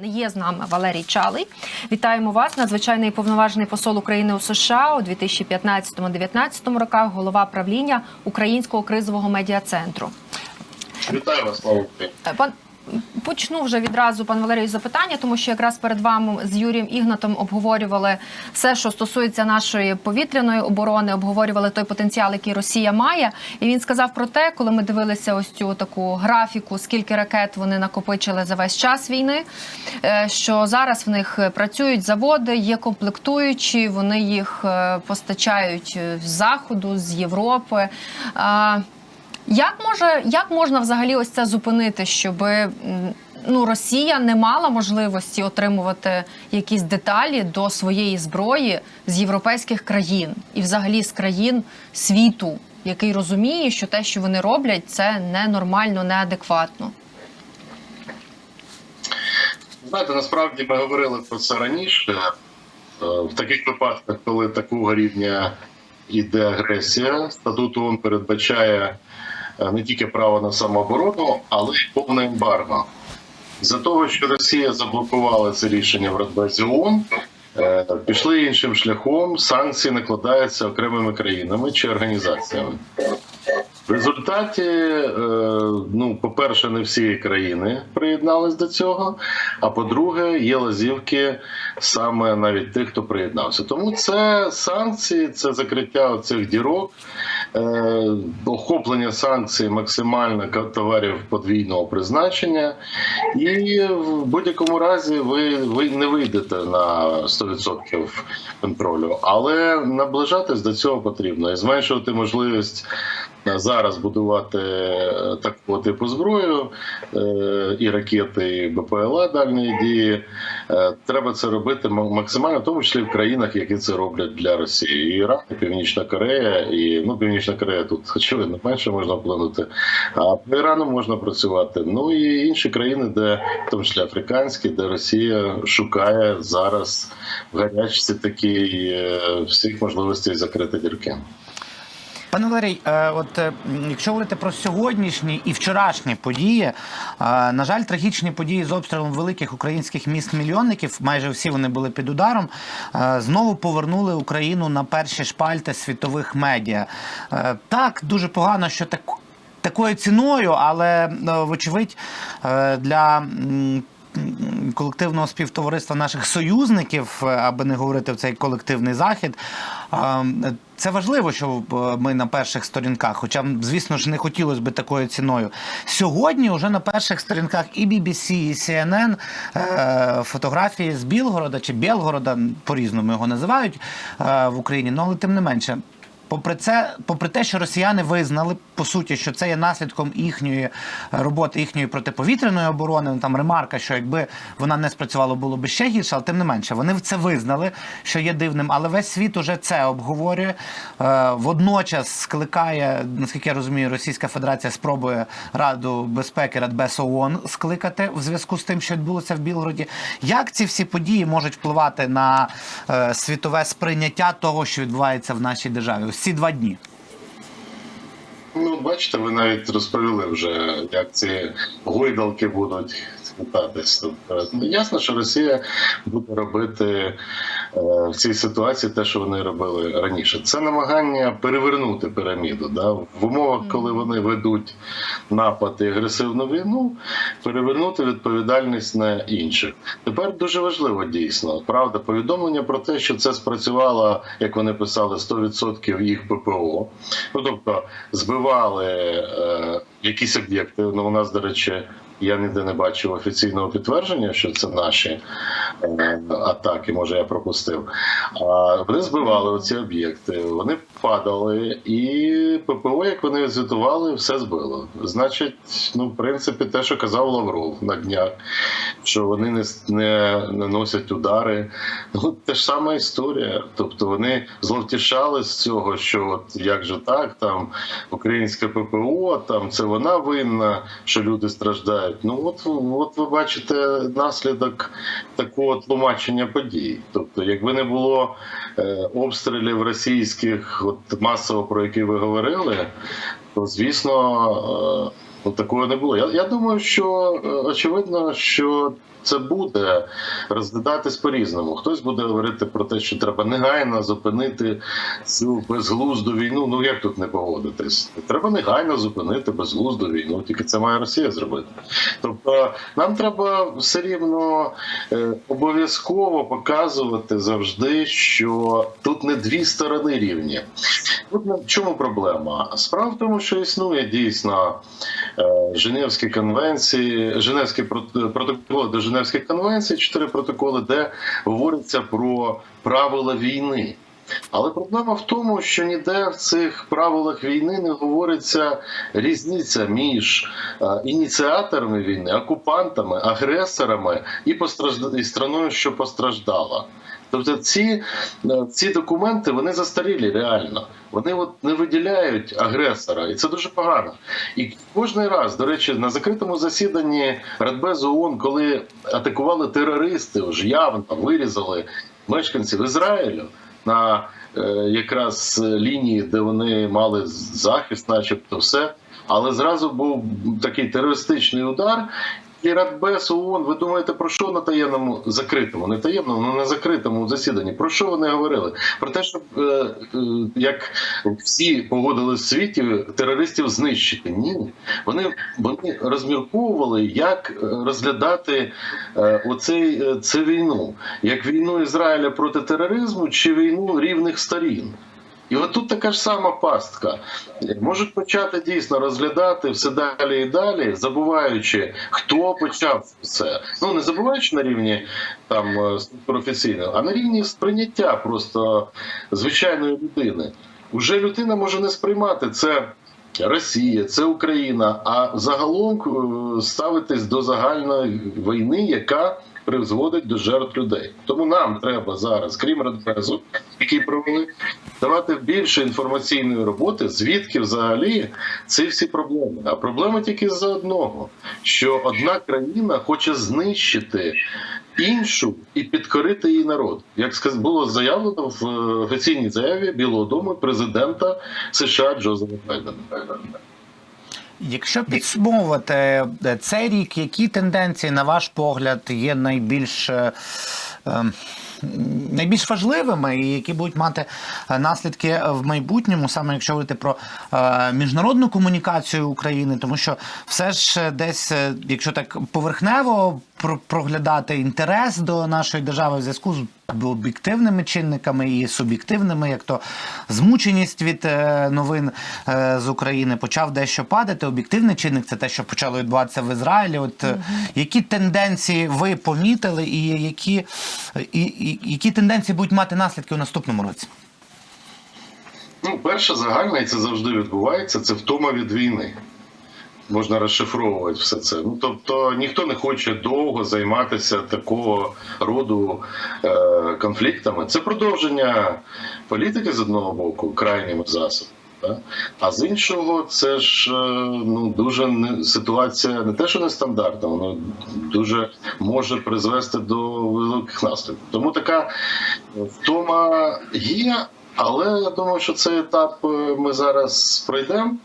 Не є з нами Валерій Чалий. Вітаємо вас, надзвичайний повноважений посол України у США у 2015-2019 роках, голова правління Українського кризового медіа центру. Вітаю вас, слава Україні. Почну вже відразу, пан Валерій, запитання, тому що якраз перед вами з Юрієм Ігнатом обговорювали все, що стосується нашої повітряної оборони, обговорювали той потенціал, який Росія має. І він сказав про те, коли ми дивилися ось цю таку графіку, скільки ракет вони накопичили за весь час війни. е, Що зараз в них працюють заводи, є комплектуючі, вони їх е, постачають з заходу, з Європи. Як може як можна взагалі ось це зупинити, щоб ну Росія не мала можливості отримувати якісь деталі до своєї зброї з європейських країн і взагалі з країн світу, який розуміє, що те, що вони роблять, це ненормально, неадекватно. Знаєте, насправді ми говорили про це раніше. Е, В таких випадках, коли такого рівня іде агресія, статут ООН передбачає не тільки право на самооборону, але й повне ембарго. За того, що Росія заблокувала це рішення в Радбезі ООН, е, пішли іншим шляхом. Санкції накладаються окремими країнами чи організаціями. В результаті, е, ну, по-перше, не всі країни приєднались до цього. А по-друге, є лазівки саме навіть тих, хто приєднався. Тому це санкції, це закриття цих дірок, е, охоплення санкцій максимально товарів подвійного призначення. І в будь-якому разі ви, ви не вийдете на 100% контролю, але наближатись до цього потрібно і зменшувати можливість зараз будувати е, такого типу зброю е, і ракети, і БПЛА дальньої дії. Е, Треба це робити максимально, в тому числі в країнах, які це роблять для Росії. І Іран, і Північна Корея, і ну Північна Корея тут очевидно менше можна вплинути. А по Ірану можна працювати. Ну і інші країни, де в тому числі африканські, де Росія шукає зараз в гарячці такі е, всіх можливостей закрити дірки. Пане Валерій, е, от е, якщо говорити про сьогоднішні і вчорашні події, е, на жаль, трагічні події з обстрілом великих українських міст-мільйонників, майже всі вони були під ударом, знову повернули Україну на перші шпальти світових медіа. Так, дуже погано, що так. Такою ціною, але вочевидь для колективного співтовариства наших союзників, е, аби не говорити в цей колективний захід. Це важливо, що е, ми на перших сторінках, хоча, звісно ж, не хотілося б такою ціною. Сьогодні вже на перших сторінках і BBC, і CNN е, фотографії з Білгорода чи Білгорода, по-різному його називають в Україні, ну але тим не менше. Попри це, попри те, що росіяни визнали по суті, що це є наслідком їхньої е, роботи, їхньої протиповітряної оборони. Ну, Там ремарка, що якби вона не спрацювала, було б ще гірше, але тим не менше, вони це визнали, що є дивним. Але весь світ уже це обговорює. Е, Водночас скликає, наскільки я розумію, Російська Федерація спробує Раду безпеки Радбез ООН скликати в зв'язку з тим, що відбулося в Білгороді. Як ці всі події можуть впливати на е, світове сприйняття того, що відбувається в нашій державі? Ці два дні. Ну, бачите, ви навіть розповіли вже, як ці гойдалки будуть складатись. Тобто, ну, ясно, що Росія буде робити е, в цій ситуації те, що вони робили раніше. Це намагання перевернути піраміду. Да? В умовах, коли вони ведуть напад і агресивну війну, перевернути відповідальність на інших. Тепер дуже важливо дійсно. Правда, повідомлення про те, що це спрацювало, як вони писали, 100% їх ППО. Ну тобто збивали е, якісь об'єкти. Ну, у нас, до речі, я ніде не бачив офіційного підтвердження, що це наші е, атаки. Може, я пропустив. А вони збивали оці об'єкти, вони падали, і ППО, як вони звітували, все збило. Значить, ну, в принципі, те, що казав Лавров на днях, що вони не, не, не носять удари. Ну, те ж сама історія. Тобто вони зловтішали з цього, що от як же так, там українське ППО, там це вона винна, що люди страждають. Ну от, от ви бачите наслідок такого тлумачення подій. Тобто, якби не було е, обстрілів російських, от масово про які ви говорили, то звісно. Е, такого не було. Я, я думаю, що е, очевидно, що це буде розглядатись по-різному. Хтось буде говорити про те, що треба негайно зупинити цю безглузду війну. Ну як тут не погодитись? Треба негайно зупинити безглузду війну. Тільки це має Росія зробити. Тобто, нам треба все рівно е, обов'язково показувати завжди, що тут не дві сторони рівні. Тут в чому проблема? Справа в тому, що існує дійсно е, Женевські конвенції, Женевські прот- протоколи до Женевських конвенцій, чотири протоколи, де говориться про правила війни. Але проблема в тому, що ніде в цих правилах війни не говориться різниця між е, ініціаторами війни, окупантами, агресорами і постражд... і страною, що постраждала. Тобто ці, е, ці документи вони застарілі реально. Вони от не виділяють агресора, і це дуже погано. І кожен раз, до речі, на закритому засіданні Радбезу ООН, коли атакували терористи, вже явно вирізали мешканців Ізраїлю на е, якраз лінії, де вони мали захист, начебто все. Але зразу був такий терористичний удар. І Радбез ООН, ви думаєте, про що на таємному закритому, не таємному, ну на закритому засіданні? Про що вони говорили? Про те, щоб е, е, як всі погодили в світі терористів знищити? Ні, вони, вони розмірковували, як розглядати е, оцей е, цю війну, як війну Ізраїля проти тероризму чи війну рівних сторін. І от тут така ж сама пастка. Можуть почати дійсно розглядати все далі і далі, забуваючи, хто почав це. Ну не забуваючи на рівні там е, професійного, а на рівні сприйняття просто звичайної людини. Уже людина може не сприймати це. Росія, це Україна, а загалом е, ставитись до загальної війни, яка призводить до жертв людей. Тому нам треба зараз, крім Радбезу, який провели, давати більше інформаційної роботи, звідки взагалі ці всі проблеми. А проблема тільки з одного: що одна країна хоче знищити іншу і підкорити її народ, як було заявлено в е, офіційній заяві Білого Дому президента США Джозефа Байдена. Якщо підсумовувати е, цей рік, які тенденції, на ваш погляд, є найбільш. е, ем, Найбільш важливими і які будуть мати е, наслідки в майбутньому, саме якщо говорити про міжнародну комунікацію України, тому що все ж десь, якщо так поверхнево проглядати інтерес до нашої держави в зв'язку з об'єктивними чинниками і суб'єктивними, як то змученість від е, новин е, з України почав дещо падати. Об'єктивний чинник це те, що почало відбуватися в Ізраїлі. От е, які тенденції ви помітили, і які, і, і, які тенденції будуть мати наслідки у наступному році? Ну, перше загальне, і це завжди відбувається, це втома від війни. Можна розшифровувати все це. Ну тобто ніхто не хоче довго займатися такого роду е, конфліктами. Це продовження політики з одного боку, крайніми засобами. А з іншого, це ж е, ну дуже не, ситуація не те, що нестандартна, воно дуже може призвести до великих наслідків. Тому така втома є, але я думаю, що цей етап е, ми зараз пройдемо.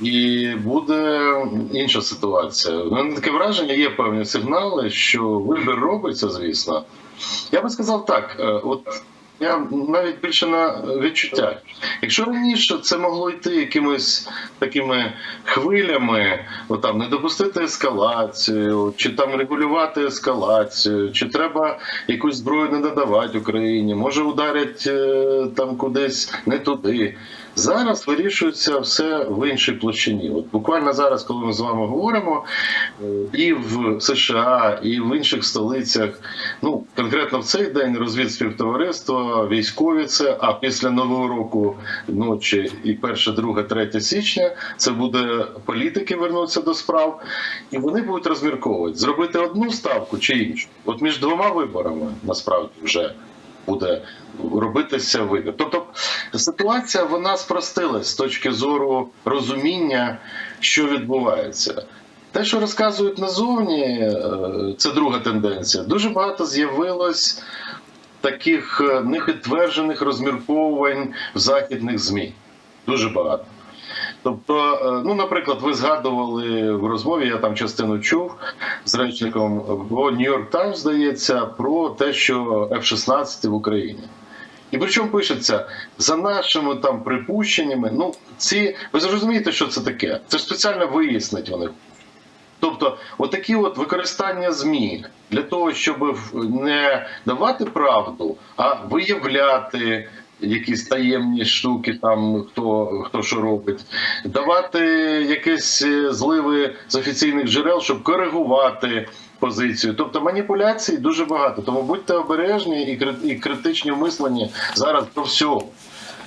І буде інша ситуація. У мене таке враження, є певні сигнали, що вибір робиться, звісно. Я би сказав так: е, от я навіть більше на відчуттях. Якщо раніше це могло йти якимись такими хвилями, от там не допустити ескалацію, чи там регулювати ескалацію, чи треба якусь зброю не надавати Україні, може ударять е, там кудись не туди. Зараз вирішується все в іншій площині. От буквально зараз, коли ми з вами говоримо, е, і в США, і в інших столицях, ну конкретно в цей день розвідспівтовариство, військові це, а після нового року ночі і 1, 2, 3 січня це буде політики вернуться до справ, і вони будуть розмірковувати, зробити одну ставку чи іншу. От між двома виборами насправді вже буде робитися вибір. Тобто ситуація вона спростилась з точки зору розуміння, що відбувається. Те, що розказують назовні, е, це друга тенденція. Дуже багато з'явилось таких нехитверджених розмірковувань в західних ЗМІ. Дуже багато. Тобто, е, ну, наприклад, ви згадували в розмові, я там частину чув з речником бо Нью-Йорк Таймс, здається, про те, що F-16 в Україні. І причому пишеться за нашими там припущеннями. Ну, ці ви зрозумієте, що це таке? Це спеціально вияснить вони. Тобто, отакі от використання ЗМІ для того, щоб не давати правду, а виявляти якісь таємні штуки, там хто, хто що робить, давати якісь е, зливи з офіційних джерел, щоб коригувати позицію. Тобто маніпуляцій дуже багато. Тому будьте обережні і кри- і критичні в мисленні зараз про все.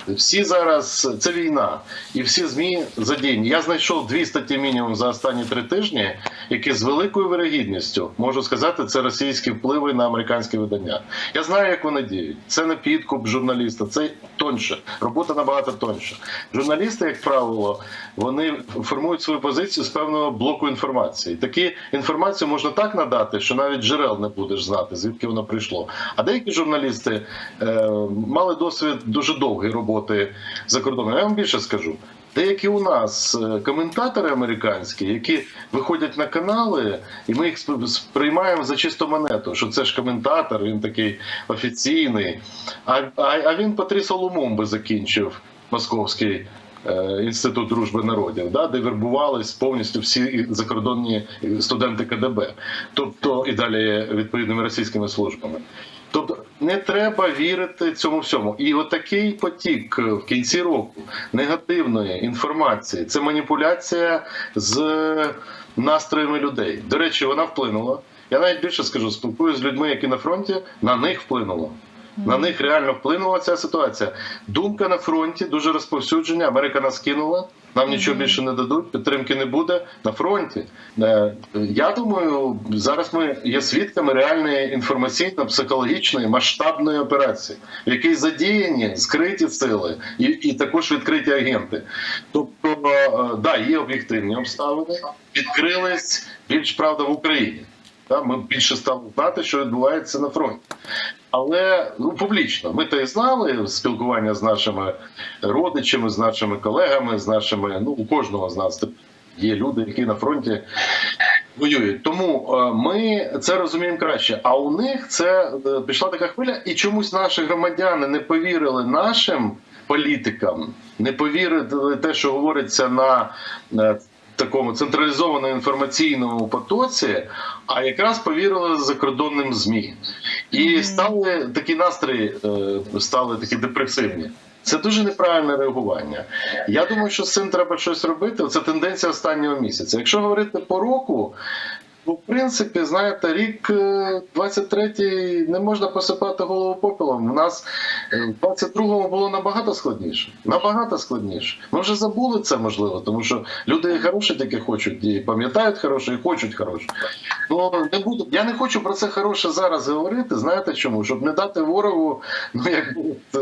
Всі зараз це війна, і всі змі задіяні. Я знайшов дві статті мінімум за останні три тижні, які з великою вирогідністю можу сказати, це російські впливи на американське видання. Я знаю, як вони діють. Це не підкуп журналіста, це тоньше. Робота набагато тоньше. Журналісти, як правило, вони формують свою позицію з певного блоку інформації. Такі інформацію можна так надати, що навіть джерел не будеш знати, звідки воно прийшло. А деякі журналісти е, мали досвід дуже довгої роботи за кордоном. Я вам більше скажу. Деякі у нас е, коментатори американські, які виходять на канали, і ми їх сприймаємо за чисту монету, що це ж коментатор, він такий офіційний. А, а, а він Патріс Олумумби закінчив московський е, інститут дружби народів, да, де вербувались повністю всі закордонні студенти КДБ, тобто і далі відповідними російськими службами. Тобто не треба вірити цьому всьому. І отакий потік в кінці року негативної інформації це маніпуляція з настроями людей. До речі, вона вплинула. Я навіть більше скажу, спілкуюся з людьми, які на фронті, на них вплинуло. На них реально вплинула ця ситуація. Думка на фронті дуже розповсюджена. Америка нас кинула. Нам нічого більше не дадуть, підтримки не буде на фронті. Е, Я думаю, зараз ми є свідками реальної інформаційно-психологічної масштабної операції, в якій задіяні скриті сили і, і також відкриті агенти. Тобто, е, да, є об'єктивні обставини, відкрились більш правда в Україні. Та, Ми більше стали знати, що відбувається на фронті. Але ну публічно ми то і знали спілкування з нашими родичами, з нашими колегами, з нашими. Ну у кожного з нас є люди, які на фронті воюють. Тому е, ми це розуміємо краще. А у них це е, пішла така хвиля, і чомусь наші громадяни не повірили нашим політикам, не повірили те, що говориться на. е, Такому централізованому інформаційному потоці, а якраз повірили закордонним змі, і стали такі настрої, е, стали такі депресивні. Це дуже неправильне реагування. Я думаю, що з цим треба щось робити. Це тенденція останнього місяця. Якщо говорити по року, ну, в принципі, знаєте, рік е, 23-й не можна посипати голову попелом. У нас е, в 22-му було набагато складніше. Набагато складніше. Ми вже забули це, можливо, тому що люди хороші тільки хочуть, і пам'ятають хороше, і хочуть хороше. Ну не буду. Я не хочу про це хороше зараз говорити. Знаєте чому? Щоб не дати ворогу, ну як е,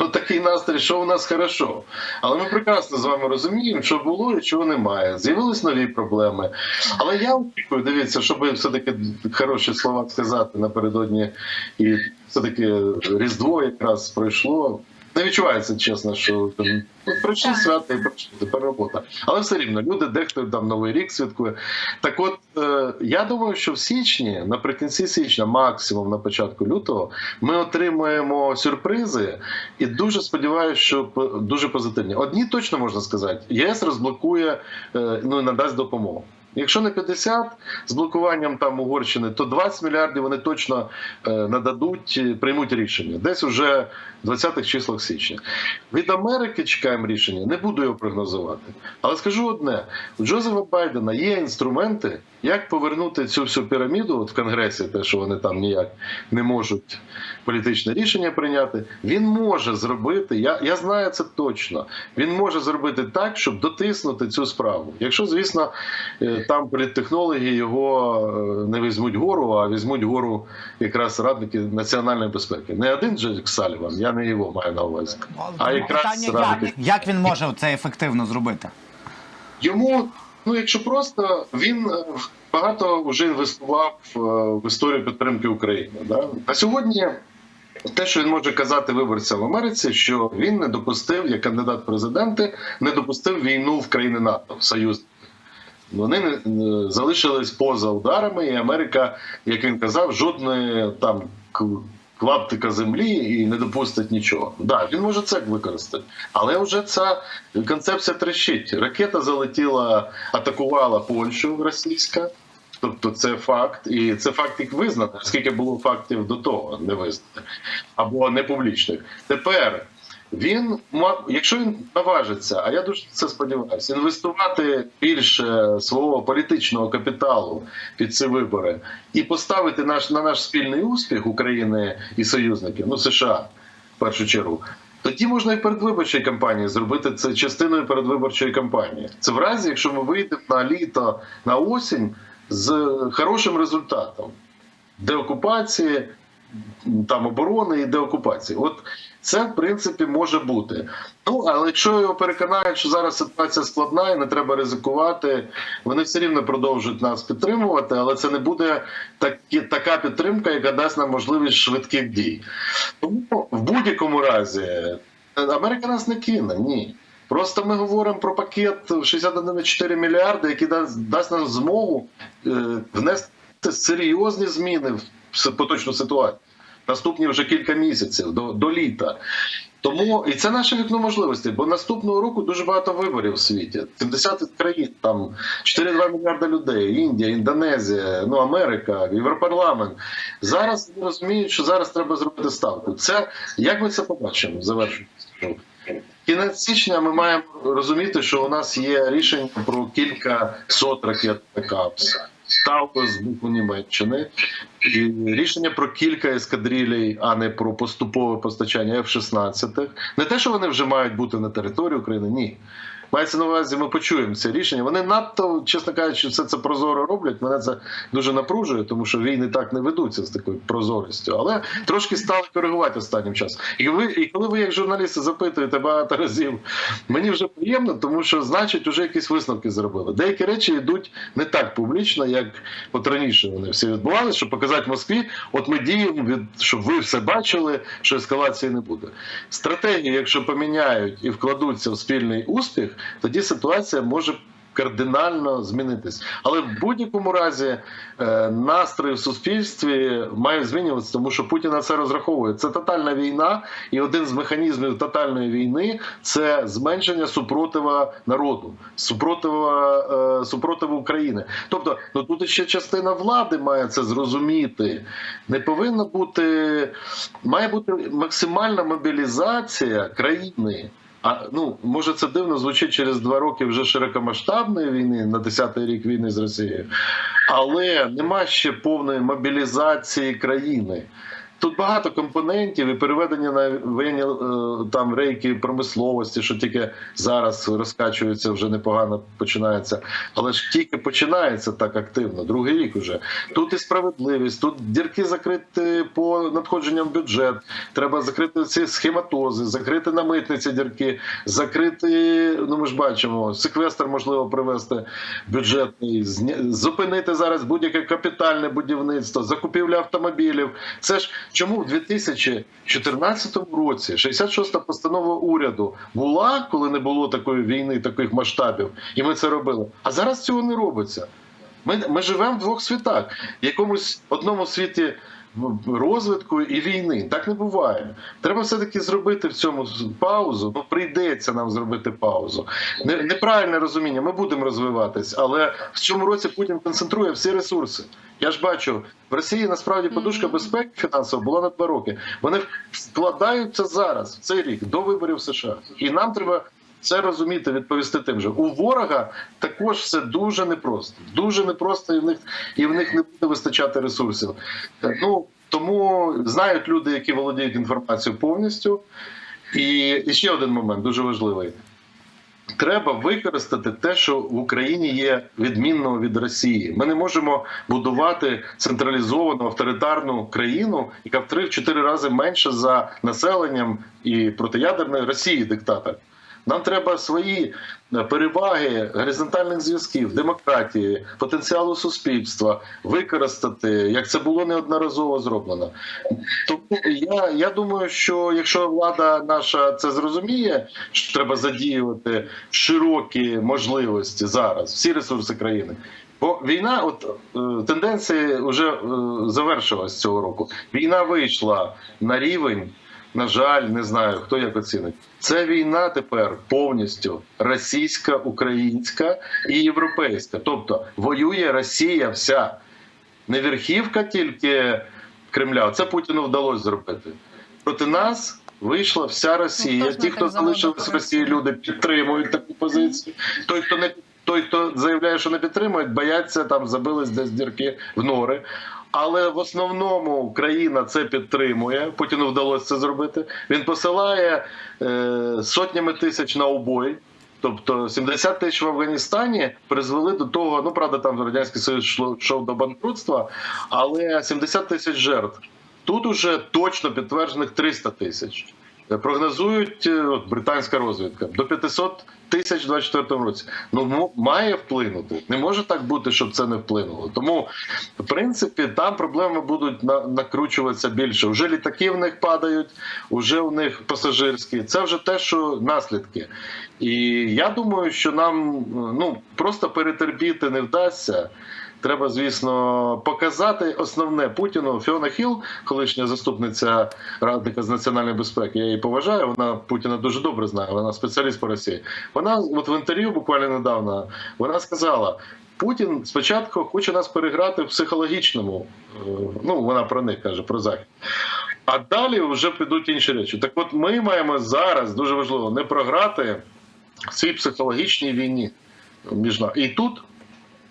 ну, такий настрій, що у нас хорошо. Але ми прекрасно з вами розуміємо, що було і чого немає. З'явились нові проблеми. Але я очікую, дивіться, щоб все-таки хороші слова сказати напередодні, і все-таки Різдво якраз пройшло. Не відчувається чесно, що там пройшли свята і пройшли, тепер робота. Але все рівно люди, дехто там новий рік святкує. Так от е, я думаю, що в січні, наприкінці січня, максимум на початку лютого, ми отримаємо сюрпризи, і дуже сподіваюся, що дуже позитивні. Одні точно можна сказати, ЄС розблокує е, ну і надасть допомогу. Якщо не 50 з блокуванням там Угорщини, то 20 мільярдів вони точно е, нададуть, е, приймуть рішення. Десь уже в 20-х числах січня. Від Америки чекаємо рішення. Не буду його прогнозувати. Але скажу одне: у Джозефа Байдена є інструменти, як повернути цю всю піраміду от в Конгресі, те, що вони там ніяк не можуть політичне рішення прийняти. Він може зробити. Я, я знаю це точно. Він може зробити так, щоб дотиснути цю справу. Якщо, звісно, е, там політтехнологи його е, не візьмуть гору, а візьмуть гору якраз радники національної безпеки. Не один Джек Саліван, я не його маю на увазі. А якраз Питання, радники. як він може це ефективно зробити? Йому, ну якщо просто він е, багато вже інвестував е, в історію підтримки України. Да? На сьогодні те, що він може казати виборцям в Америці, що він не допустив, як кандидат президенти, не допустив війну в країни НАТО, в союз. Вони не, залишились поза ударами, і Америка, як він казав, жодної там клаптика землі і не допустить нічого. Да, він може це використати, але вже ця концепція трещить. Ракета залетіла, атакувала Польщу російська. Тобто це факт, і це факт як визнано, скільки було фактів до того не визнано або не публічних. Тепер він якщо він наважиться, а я дуже це сподіваюся, інвестувати більше свого політичного капіталу під ці вибори і поставити наш на наш спільний успіх України і союзників, ну США в першу чергу. Тоді можна і передвиборчої кампанії зробити це частиною передвиборчої кампанії. Це в разі, якщо ми вийдемо на літо, на осінь з хорошим результатом деокупації, там оборони і деокупації. От це в принципі може бути. Ну але якщо його переконають, що зараз ситуація складна і не треба ризикувати, вони все рівно продовжують нас підтримувати, але це не буде такі, така підтримка, яка дасть нам можливість швидких дій. Тому в будь-якому разі Америка нас не кине, ні. Просто ми говоримо про пакет 61,4 мільярди, який дасть, дасть нам змогу е, внести серйозні зміни в поточну ситуацію. Наступні вже кілька місяців до, до літа. Тому і це наше вікно можливостей, бо наступного року дуже багато виборів у світі. 70 країн, там 4-2 мільярда людей, Індія, Індонезія, ну Америка, Європарламент. Зараз розуміють, що зараз треба зробити ставку. Це як ми це побачимо? Завершую. скажу. Кінець січня ми маємо розуміти, що у нас є рішення про кілька сот ракет КАПС. Ставка з боку Німеччини, і рішення про кілька ескадрілій, а не про поступове постачання F-16. Не те, що вони вже мають бути на території України, ні. Мається на увазі, ми почуємо це рішення. Вони надто, чесно кажучи, все це прозоро роблять. Мене це дуже напружує, тому що війни так не ведуться з такою прозорістю. Але трошки стали коригувати останнім часом. І ви, і коли ви, як журналісти, запитуєте багато разів, мені вже приємно, тому що значить, вже якісь висновки зробили. Деякі речі йдуть не так публічно, як от раніше вони всі відбувалися, щоб показати Москві, от ми діємо від щоб ви все бачили, що ескалації не буде. Стратегії, якщо поміняють і вкладуться в спільний успіх, тоді ситуація може. Кардинально змінитись, але в будь-якому разі е, настрої в суспільстві мають змінюватися, тому що Путін на це розраховує. Це тотальна війна, і один з механізмів тотальної війни це зменшення супротива народу, супротива е, супротиву України. Тобто, ну тут ще частина влади має це зрозуміти. Не повинна бути має бути максимальна мобілізація країни. А ну може це дивно звучить через два роки вже широкомасштабної війни на 10-й рік війни з Росією, але нема ще повної мобілізації країни. Тут багато компонентів і переведення на воєнні е, там рейки промисловості, що тільки зараз розкачується, вже непогано починається. Але ж тільки починається так активно, другий рік уже. Тут і справедливість, тут дірки закрити по надходженням бюджет. Треба закрити ці схематози, закрити на митниці дірки, закрити. Ну ми ж бачимо, секвестр можливо привести бюджетний, зупинити зараз будь-яке капітальне будівництво, закупівля автомобілів. Це ж чому в 2014 році 66-та постанова уряду була, коли не було такої війни, таких масштабів, і ми це робили. А зараз цього не робиться. Ми, ми живемо в двох світах. В якомусь одному світі розвитку і війни. Так не буває. Треба все-таки зробити в цьому паузу. Ну, прийдеться нам зробити паузу. Не- Неправильне розуміння. Ми будемо розвиватись, але в цьому році Путін концентрує всі ресурси. Я ж бачу, в Росії насправді подушка безпеки фінансова була на два роки. Вони вкладаються зараз, в цей рік, до виборів США. І нам треба це розуміти, відповісти тим же. У ворога також все дуже непросто. Дуже непросто, і в них і в них не буде вистачати ресурсів. Ну тому знають люди, які володіють інформацією повністю. І, і ще один момент дуже важливий. Треба використати те, що в Україні є відмінного від Росії. Ми не можемо будувати централізовану авторитарну країну, яка в 3-4 рази менше за населенням і протиядерної Росії диктатор. Нам треба свої е, переваги горизонтальних зв'язків, демократії, потенціалу суспільства використати, як це було неодноразово зроблено. Тому я, я думаю, що якщо влада наша це зрозуміє, що треба задіювати широкі можливості зараз, всі ресурси країни. Бо війна, от е, тенденції вже е, завершилась цього року. Війна вийшла на рівень, на жаль, не знаю хто як оцінить. Це війна тепер повністю російська, українська і європейська. Тобто воює Росія вся, не верхівка тільки Кремля. Це Путіну вдалося зробити. Проти нас вийшла вся Росія. Ну, Ті, хто залишились в Росії, люди підтримують таку позицію. Той, хто не той, хто заявляє, що не підтримують, бояться там забились десь дірки в нори. Але в основному Україна це підтримує. Путіну вдалося це зробити. Він посилає е, сотнями тисяч на обой. Тобто 70 тисяч в Афганістані призвели до того, ну правда, там радянський союз йшов до банкрутства, але 70 тисяч жертв. Тут уже точно підтверджених 300 тисяч. Прогнозують е, от, британська розвідка до 500 тисяч у 24 році. Ну має вплинути. Не може так бути, щоб це не вплинуло. Тому, в принципі, там проблеми будуть на, накручуватися більше. Уже літаки в них падають, уже в них пасажирські. Це вже те, що наслідки. І я думаю, що нам ну просто перетерпіти не вдасться. Треба, звісно, показати основне Путіну. Фіона Хіл, колишня заступниця радника з національної безпеки. Я її поважаю. Вона Путіна дуже добре знає. Вона спеціаліст по Росії. Вона от в інтерв'ю буквально недавно вона сказала. Путін спочатку хоче нас переграти в психологічному. е, Ну вона про них каже, про захід. А далі вже підуть інші речі. Так, от ми маємо зараз дуже важливо не програти в цій психологічній війні між нами. І тут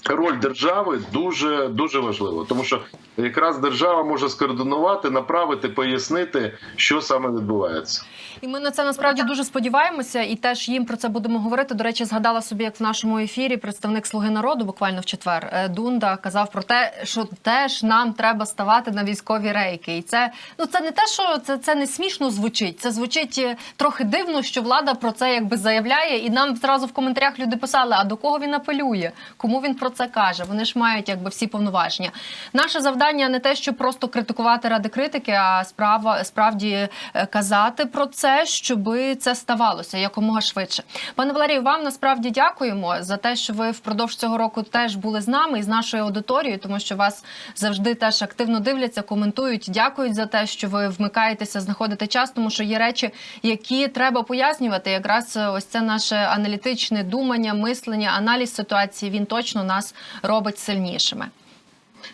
роль держави дуже дуже важлива, тому що якраз держава може скоординувати, направити, пояснити, що саме відбувається. І ми на це насправді дуже сподіваємося, і теж їм про це будемо говорити. До речі, згадала собі, як в нашому ефірі представник Слуги народу, буквально в четвер, е, Дунда казав про те, що теж нам треба ставати на військові рейки. І це ну це не те, що це, це не смішно звучить. Це звучить е, трохи дивно, що влада про це якби заявляє, і нам зразу в коментарях люди писали: а до кого він апелює? Кому він про це каже? Вони ж мають якби всі повноваження. Наше завдання не те, щоб просто критикувати ради критики, а справа справді е, казати про це, щоб це ставалося якомога швидше. Пане Валерію, вам насправді дякуємо за те, що ви впродовж цього року теж були з нами і з нашою аудиторією, тому що вас завжди теж активно дивляться, коментують. Дякують за те, що ви вмикаєтеся, знаходите час, тому що є речі, які треба пояснювати. Якраз е, ось це наше аналітичне думання, мислення, аналіз ситуації. Він точно нас робить сильнішими.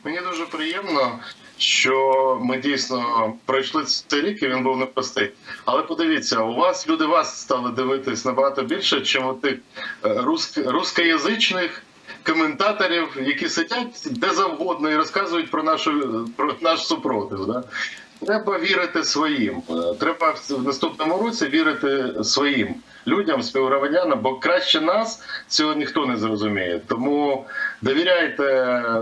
Мені дуже приємно, що ми дійсно пройшли цей рік, і він був непростий. Але подивіться, у вас люди вас стали дивитись набагато більше, чим у тих е, руск- рускоязичних коментаторів, які сидять де завгодно і розказують про нашу про наш супротив. Да? Треба вірити своїм. Е, Треба в наступному році вірити своїм людям, співгромадянам, бо краще нас цього ніхто не зрозуміє. Тому довіряйте е,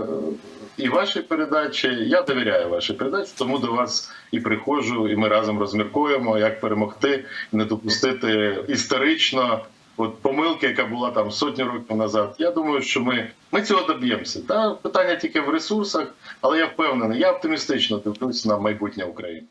і вашій передачі. Я довіряю вашій передачі, тому до вас і приходжу, і ми разом розміркуємо, як перемогти, не допустити історично. От помилки, яка була там сотні років назад, я думаю, що ми, ми цього доб'ємося. Та питання тільки в ресурсах, але я впевнений, я оптимістично дивлюсь на майбутнє України.